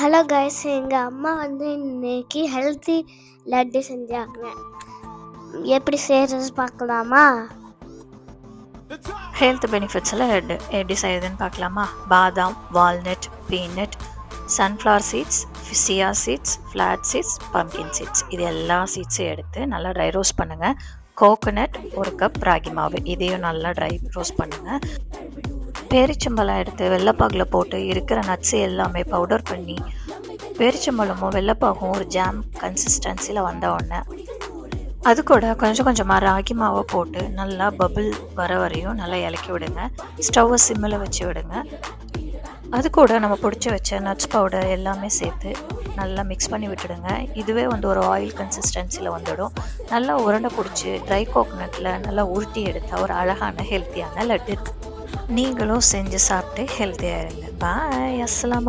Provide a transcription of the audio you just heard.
Hello guys எங்கள் அம்மா வந்து இன்னைக்கு ஹெல்த்தி லட்டு செஞ்சாங்க. எப்படி செய்கிறது பார்க்கலாமா? ஹெல்த் பெனிஃபிட்ஸில் லட்டு எப்படி செய்யுதுன்னு பார்க்கலாமா? பாதாம் walnut peanut sunflower seeds chia seeds flax seeds pumpkin seeds இது எல்லா சீட்ஸையும் எடுத்து நல்லா ட்ரை ரோஸ்ட் பண்ணுங்கள் கோகோனட் ஒரு கப் ராகி மாவு. இதையும் நல்லா ட்ரை ரோஸ்ட் பண்ணுங்கள் பேரிச்சம்பழம் எடுத்து வெள்ளைப்பாகில் போட்டு இருக்கிற நட்ஸு எல்லாமே பவுடர் பண்ணி பேரிச்சம்பழமும் வெள்ளைப்பாகும் ஒரு ஜாம் கன்சிஸ்டன்சியில் வந்த உடனே. அது கூட கொஞ்சம் கொஞ்சமாக ராகி மாவை போட்டு நல்லா பபிள் வர வரையும் நல்லா இலக்கி விடுங்க. ஸ்டவ்வை சிம்மில் வச்சு விடுங்க. அது கூட நம்ம பிடிச்சி வச்ச நட்ஸ் பவுடர் எல்லாமே சேர்த்து நல்லா மிக்ஸ் பண்ணி விட்டுடுங்க. இதுவே வந்து ஒரு ஆயில் கன்சிஸ்டன்சியில் வந்துடும். நல்லா உருண்டை பிடிச்சி ட்ரை கோகோனட்டில் நல்லா உருட்டி எடுத்தால் ஒரு அழகான ஹெல்த்தியான லட்டு. நீங்களும் செஞ்சு சாப்பிட்டு ஹெல்த்தியாக இருங்க பாய் அஸ்லாம்